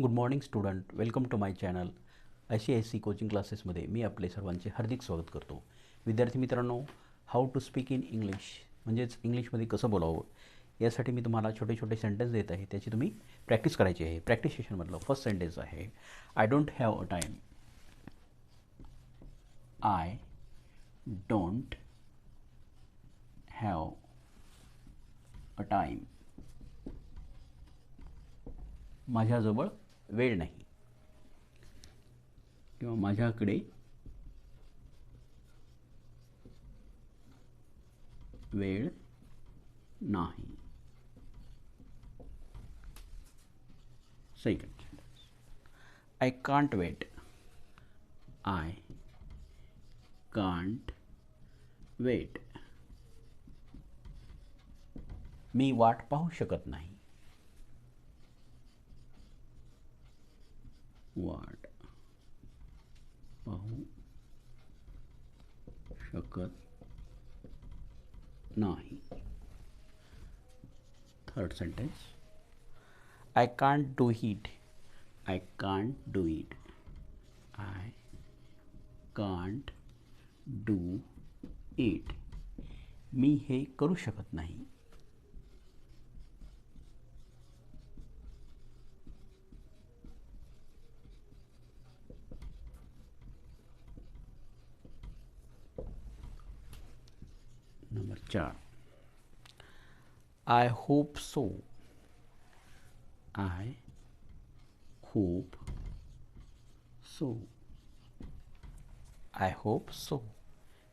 Good morning student welcome to my channel I C I C coaching क्लासेसमध्ये मी आपले सर्वांचे हार्दिक स्वागत करतो. विद्यार्थी मित्रांनो how to speak in English म्हणजेच इंग्लिशमध्ये कसं बोलावं यासाठी मी तुम्हाला छोटे छोटे सेंटेन्स देत आहे त्याची तुम्ही प्रॅक्टिस करायची आहे. प्रॅक्टिस सेशनमधलं फर्स्ट सेंटेन्स आहे I don't have a time I don't have a time माझ्याजवळ वेळ नाही. किंवा माझ्याकडे वेळ नाही. Second I can't wait I can't wait मी वाट पाहू शकत नाही. वाट पाहू शकत नाही. Third sentence I can't do it I can't do it I can't do it मी हे करू शकत नाही नंबर चार I hope so I hope so I hope so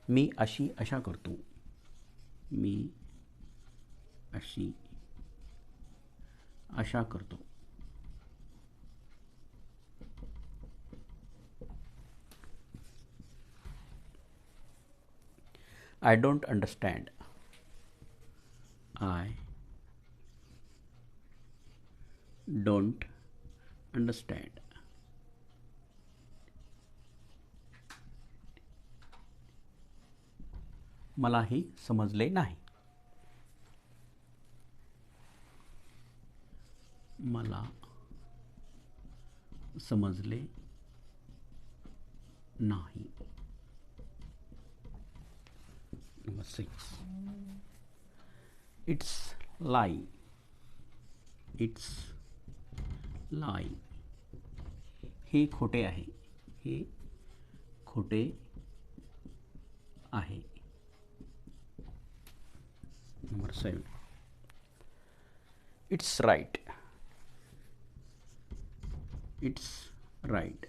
मी अशी आशा करतो. मी अशी आशा करतो. I don't understand. I don't understand मला हे समजले नाही. मला समजले नाही. Number six It's lie. It's lie. हे खोटे आहे. हे खोटे आहे. Number seven it's right it's right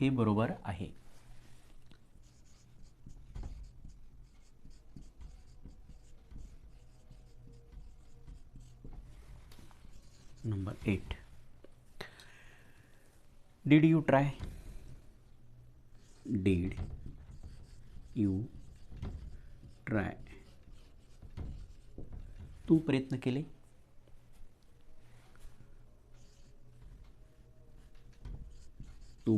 हे बरोबर आहे. Number 8 did you try did you try तू प्रयत्न केले तू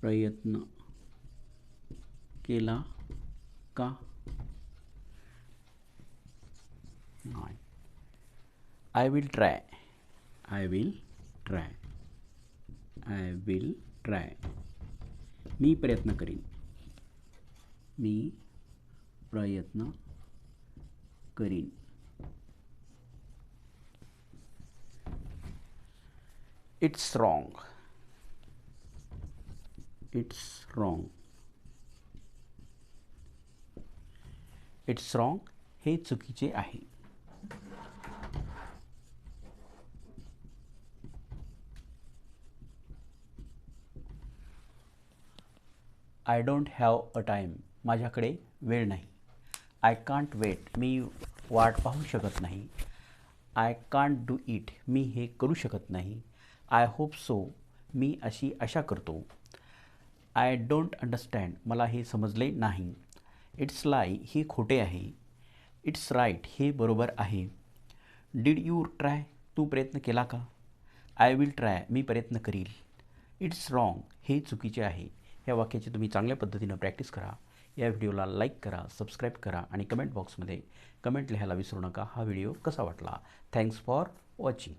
प्रयत्न केला का नाही I will try I will try I will try मी प्रयत्न करीन. मी प्रयत्न करीन. It's wrong it's wrong it's wrong हे चुकीचे आहे. I don't have a time माझ्याकडे वेळ नाही. आय कांट वेट मी वाट पाहू शकत नाही. आय कांट डू इट मी हे करू शकत नाही. आय होप सो मी अशी आशा करतो. आय डोंट अंडरस्टँड मला हे समजले नाही. इट्स लाय हे खोटे आहे. इट्स राईट हे बरोबर आहे. डीड यू ट्राय तू प्रयत्न केला का? आय विल ट्राय मी प्रयत्न करील. इट्स रॉंग हे चुकीचे आहे. या वाक्याची तुम्ही चांगल्या पद्धतीनं प्रॅक्टिस करा. या व्हिडिओला लाईक करा सबस्क्राईब करा आणि कमेंट बॉक्समध्ये कमेंट लिहायला विसरू नका. हा व्हिडिओ कसा वाटला? Thanks for watching